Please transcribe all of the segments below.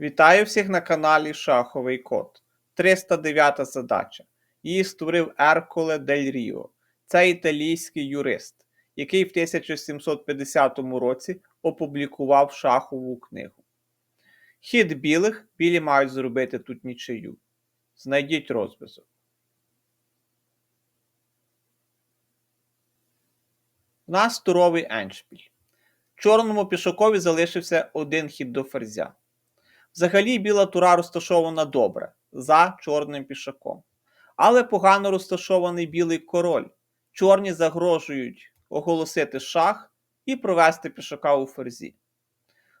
Вітаю всіх на каналі Шаховий Код. 309 задача. Її створив Ерколе Дель Ріо. Це італійський юрист, який в 1750 році опублікував шахову книгу. Хід білих білі мають зробити тут нічию. Знайдіть розв'язок. У нас туровий еншпіль. Чорному пішакові залишився один хід до ферзя. Взагалі біла тура розташована добре, за чорним пішаком. Але погано розташований білий король. Чорні загрожують оголосити шах і провести пішака у ферзі.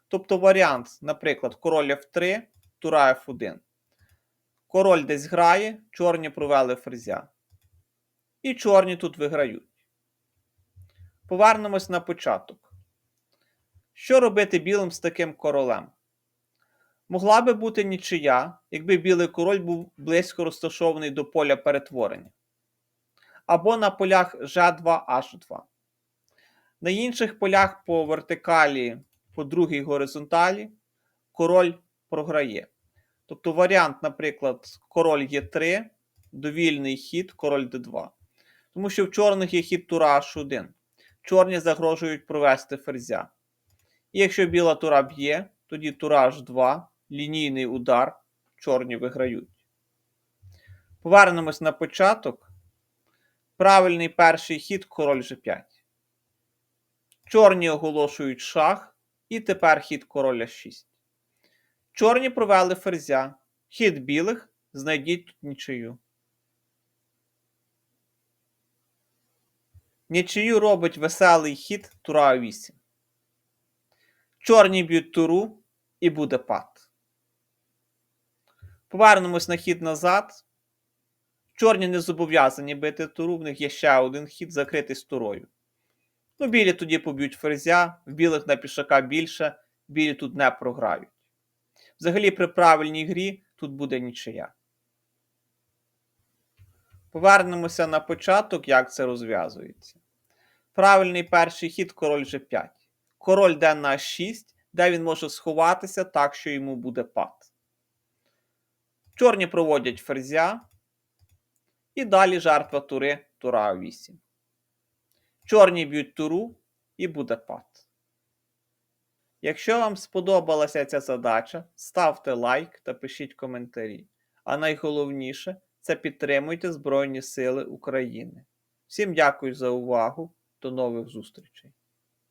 Тобто варіант, наприклад, король F3, тура F1. Король десь грає, чорні провели ферзя. І чорні тут виграють. Повернемось на початок. Що робити білим з таким королем? Могла би бути нічия, якби білий король був близько розташований до поля перетворення. Або на полях G2, H2. На інших полях по вертикалі, по другій горизонталі, король програє. Тобто варіант, наприклад, король Е3, довільний хід, король Д2. Тому що в чорних є хід тура H1. Чорні загрожують провести ферзя. І якщо біла тура б'є, тоді тура H2, лінійний удар, чорні виграють. Повернемось на початок. Правильний перший хід король G5. Чорні оголошують шах. І тепер хід короля 6. Чорні провели ферзя. Хід білих знайдіть тут нічию. Нічию робить веселий хід тура 8. Чорні б'ють туру і буде пад. Повернемось на хід назад. Чорні не зобов'язані бити туру, в них є ще один хід закритий з турою. Ну, білі тоді поб'ють ферзя, в білих на пішака більше, білі тут не програють. Взагалі, при правильній грі тут буде нічия. Повернемося на початок, як це розв'язується. Правильний перший хід король G5. Король йде на 6, де він може сховатися так, що йому буде пад. Чорні проводять ферзя. І далі жертва тури тура 8. Чорні б'ють туру і буде пад. Якщо вам сподобалася ця задача, ставте лайк та пишіть коментарі. А найголовніше це підтримуйте Збройні Сили України. Всім дякую за увагу. До нових зустрічей!